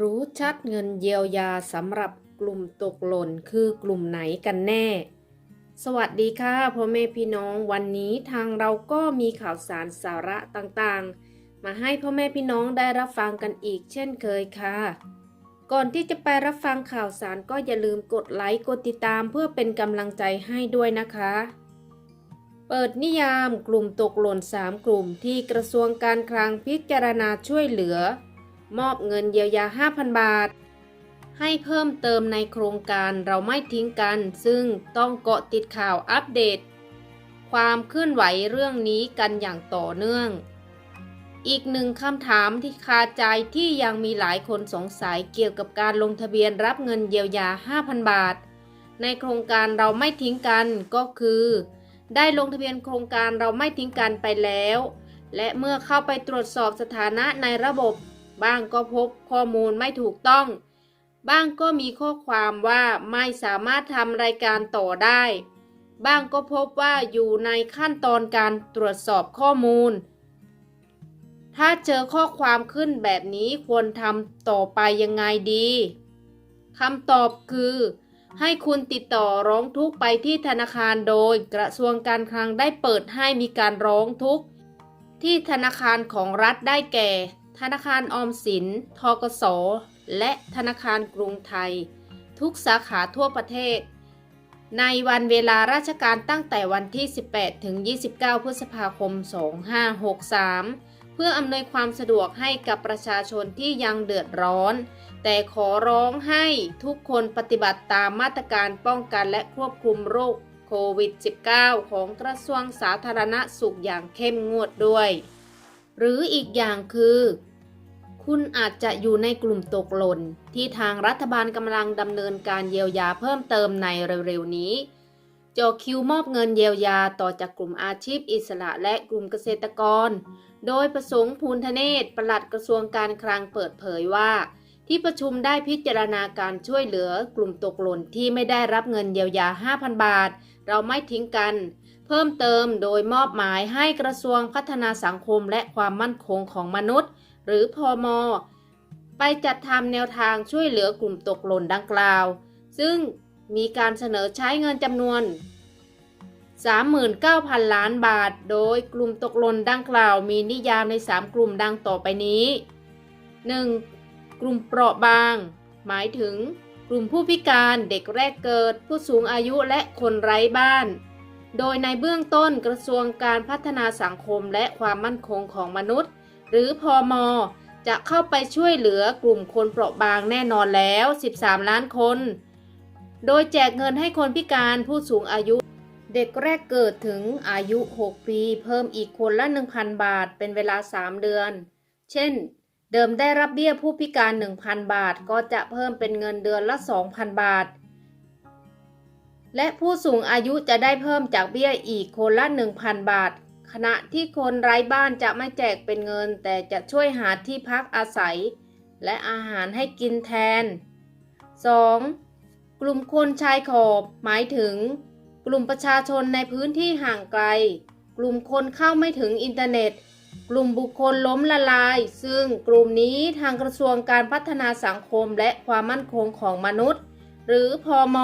รู้ชัดเงินเยียวยาสำหรับกลุ่มตกหล่นคือกลุ่มไหนกันแน่ สวัสดีค่ะพ่อแม่พี่น้องวันนี้ทางเราก็มีข่าวสารสาระต่างๆ มาให้พ่อแม่พี่น้องได้รับฟังกันอีกเช่นเคยค่ะ ก่อนที่จะไปรับฟังข่าวสารก็อย่าลืมกดไลค์กดติดตามเพื่อเป็นกำลังใจให้ด้วยนะคะ เปิดนิยามกลุ่มตกหล่น 3 กลุ่มที่กระทรวงการคลังพิจารณาช่วยเหลือ มอบเงินเยียวยา 5,000 บาท ให้เพิ่มเติมในโครงการเราไม่ทิ้งกัน ซึ่งต้องเกาะติดข่าวอัปเดต ความเคลื่อนไหวเรื่องนี้กันอย่างต่อเนื่อง อีกหนึ่งคำถามที่คาใจที่ยังมีหลายคนสงสัยเกี่ยวกับการลงทะเบียนรับเงินเยียวยา 5,000 บาท ในโครงการเราไม่ทิ้งกันก็คือ ได้ลงทะเบียนโครงการเราไม่ทิ้งกันไปแล้ว และเมื่อเข้าไปตรวจสอบสถานะในระบบ บ้างก็พบข้อมูลไม่ถูกต้อง บ้างก็มีข้อความว่าไม่สามารถทำรายการต่อได้ บ้างก็พบว่าอยู่ในขั้นตอนการตรวจสอบข้อมูล ถ้าเจอข้อความขึ้นแบบนี้ควรทำต่อไปยังไงดีคำตอบคือ ให้คุณติดต่อร้องทุกข์ไปที่ธนาคารโดย กระทรวงการคลังได้เปิดให้มีการร้องทุกข์ที่ธนาคารของรัฐได้แก่ ธนาคารออมสิน ทกส และธนาคารกรุงไทย ทุกสาขาทั่วประเทศ ในวันเวลาราชการตั้งแต่วันที่ 18 ถึง 29 พฤษภาคม 2563 เพื่ออำนวยความสะดวกให้กับประชาชนที่ยังเดือดร้อน แต่ขอร้องให้ทุกคนปฏิบัติตามมาตรการป้องกันและควบคุมโรคโควิด -19 ของกระทรวงสาธารณสุขอย่างเข้มงวดด้วย หรืออีกอย่างคือ คุณอาจจะอยู่ในกลุ่มตกหล่น ที่ทางรัฐบาลกำลังดำเนินการเยียวยาเพิ่มเติมในเร็วๆนี้จอคิวมอบเงินเยียวยาต่อจากกลุ่มอาชีพอิสระและกลุ่มเกษตรกร โดยประสงค์ภูลธเนศปลัดกระทรวงการคลังเปิดเผยว่า ที่ประชุมได้พิจารณาการช่วยเหลือกลุ่มตกหล่นที่ไม่ได้รับเงินเยียวยา 5,000 บาท เราไม่ทิ้งกัน เพิ่มเติมโดยมอบหมายให้กระทรวงพัฒนาสังคมและความมั่นคงของมนุษย์ หรือพอมไปจัดทำแนวทางช่วยเหลือกลุ่มตกหล่นดังกล่าว ซึ่งมีการเสนอใช้เงินจำนวน 39,000 ล้านบาท โดยกลุ่มตกหล่นดังกล่าว มีนิยามใน 3 กลุ่มดังต่อไปนี้ 1. กลุ่มเปราะบาง หมายถึง กลุ่มผู้พิการเด็กแรกเกิด ผู้สูงอายุและคนไร้บ้าน โดยในเบื้องต้นกระทรวงการพัฒนาสังคมและความมั่นคงของมนุษย์ หรือพอมจะเข้าไปช่วยเหลือกลุ่มคนเปราะบางแน่นอนแล้ว 13 ล้านคน โดยแจกเงินให้คนพิการผู้สูงอายุ เด็กแรกเกิดถึงอายุ 6 ปี เพิ่มอีกคนละ 1,000 บาทเป็นเวลา 3 เดือน เช่น เดิมได้รับเบี้ยผู้พิการ 1,000 บาท ก็จะเพิ่มเป็นเงินเดือนละ 2,000 บาท และผู้สูงอายุจะได้เพิ่มจากเบี้ยอีกคนละ 1,000 บาท ขณะที่คนไร้บ้านจะไม่แจกเป็นเงิน แต่จะช่วยหาที่พักอาศัย และอาหารให้กินแทน 2. กลุ่มคนชายขอบหมายถึง กลุ่มประชาชนในพื้นที่ห่างไกล กลุ่มคนเข้าไม่ถึงอินเทอร์เน็ต กลุ่มบุคคลล้มละลาย ซึ่งกลุ่มนี้ทางกระทรวงการพัฒนาสังคมและความมั่นคงของมนุษย์ หรือพอม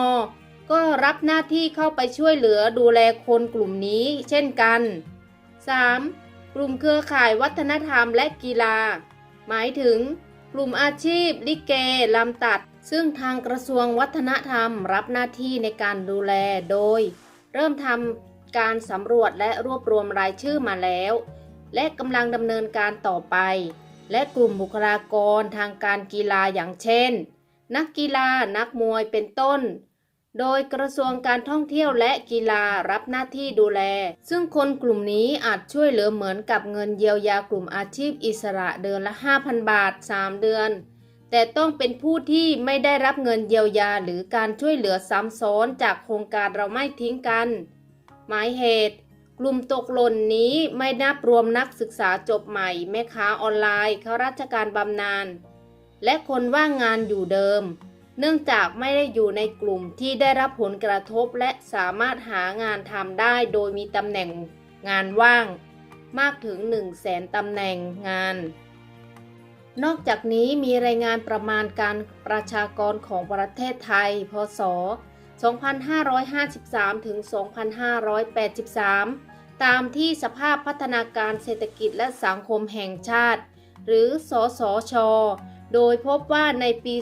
ก็รับหน้าที่เข้าไปช่วยเหลือดูแลคนกลุ่มนี้เช่นกัน 3. กลุ่มเครือข่ายวัฒนธรรมและกีฬา หมายถึง กลุ่มอาชีพ ลิเกลำตัด ซึ่งทางกระทรวงวัฒนธรรมรับหน้าที่ในการดูแลโดย เริ่มทำการสำรวจและรวบรวมรายชื่อมาแล้ว และกำลังดำเนินการต่อไป และกลุ่มบุคลากรทางการกีฬาอย่างเช่น นักกีฬานักมวยเป็นต้น โดยกระทรวงการท่องเที่ยวและกีฬารับหน้าที่ดูแล ซึ่งคนกลุ่มนี้อาจช่วยเหลือเหมือนกับเงินเยียวยากลุ่มอาชีพอิสระเดือนละ 5,000 บาท 3 เดือน แต่ต้องเป็นผู้ที่ไม่ได้รับเงินเยียวยาหรือการช่วยเหลือซ้ำซ้อนจากโครงการเราไม่ทิ้งกัน หมายเหตุ กลุ่มตกหล่นนี้ไม่นับรวมนักศึกษาจบใหม่ แม่ค้าออนไลน์ข้าราชการบำนาญและคนว่างงานอยู่เดิม เนื่องจากไม่ได้อยู่ในกลุ่มที่ได้รับผลกระทบและสามารถหางานทำได้โดยมีตำแหน่งงานว่าง มากถึง 1 0 0 0 0แสนตำแหน่งงาน นอกจากนี้มีรายงานประมาณการประชากรของประเทศไทย พศ 2553 ถึง 2583 ตามที่สภาพพัฒนาการเศรษฐกิจและสังคมแห่งชาติ หรือ สสช โดยพบว่าในปี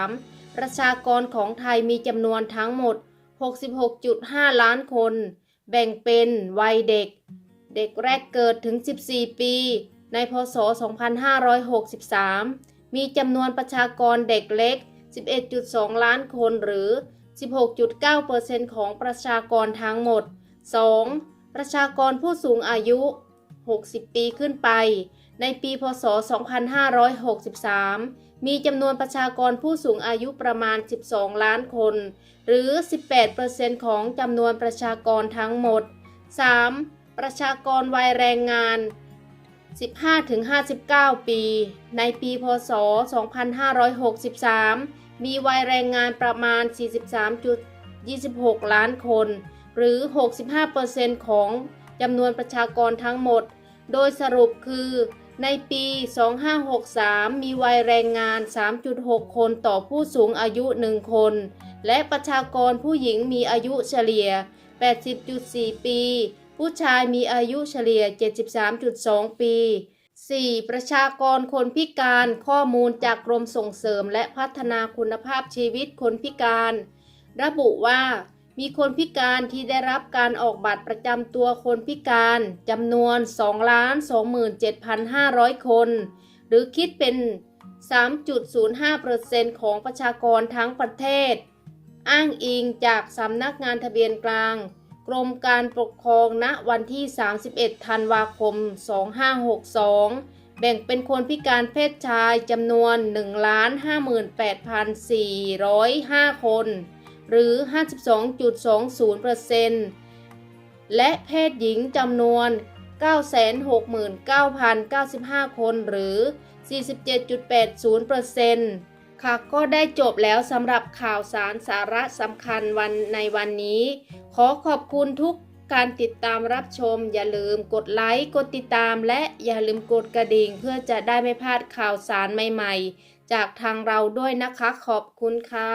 2563 ประชากรของไทยมีจำนวนทั้งหมด 66.5 ล้านคน แบ่งเป็นวัยเด็ก เด็กแรกเกิดถึง 14 ปี ในพศ 2563 มีจำนวนประชากรเด็กเล็ก 11.2 ล้านคนหรือ 16.9%ของประชากรทั้งหมด 2. ประชากรผู้สูงอายุ 60 ปีขึ้นไป ในปีพศ 2563 มีจำนวนประชากรผู้สูงอายุประมาณ 12 ล้านคน หรือ 18%ของจำนวนประชากรทั้งหมด 3. ประชากรวัยแรงงาน 15-59 ปี ในปีพศ 2563 มีวัยแรงงานประมาณ 43.26 ล้านคน หรือ 65%ของจำนวนประชากรทั้งหมด โดยสรุปคือ ในปี 2563 มีวัยแรงงาน 3.6 คนต่อผู้สูงอายุ 1 คน และประชากรผู้หญิงมีอายุเฉลี่ย 80.4 ปี ผู้ชายมีอายุเฉลี่ย 73.2 ปี 4. ประชากรคนพิการข้อมูลจากกรมส่งเสริมและพัฒนาคุณภาพชีวิตคนพิการ ระบุว่า มีคนพิการที่ได้รับการออกบัตรประจำตัวคนพิการจำนวน 2,27,500 คน หรือคิดเป็น 3.05%ของประชากรทั้งประเทศ อ้างอิงจากสำนักงานทะเบียนกลาง กรมการปกครองณวันที่ 31 ธันวาคม 2562 แบ่งเป็นคนพิการเพศชายจำนวน 158,405 คน หรือ 52.20%และเพศหญิงจำนวน 969,095 คนหรือ 47.80%ค่ะก็ได้จบแล้วสำหรับข่าวสารสาระสำคัญวันในวันนี้ ขอขอบคุณทุกการติดตามรับชม อย่าลืมกดไลค์กดติดตาม และอย่าลืมกดกระดิ่ง เพื่อจะได้ไม่พลาดข่าวสารใหม่ๆ จากทางเราด้วยนะคะขอบคุณค่ะ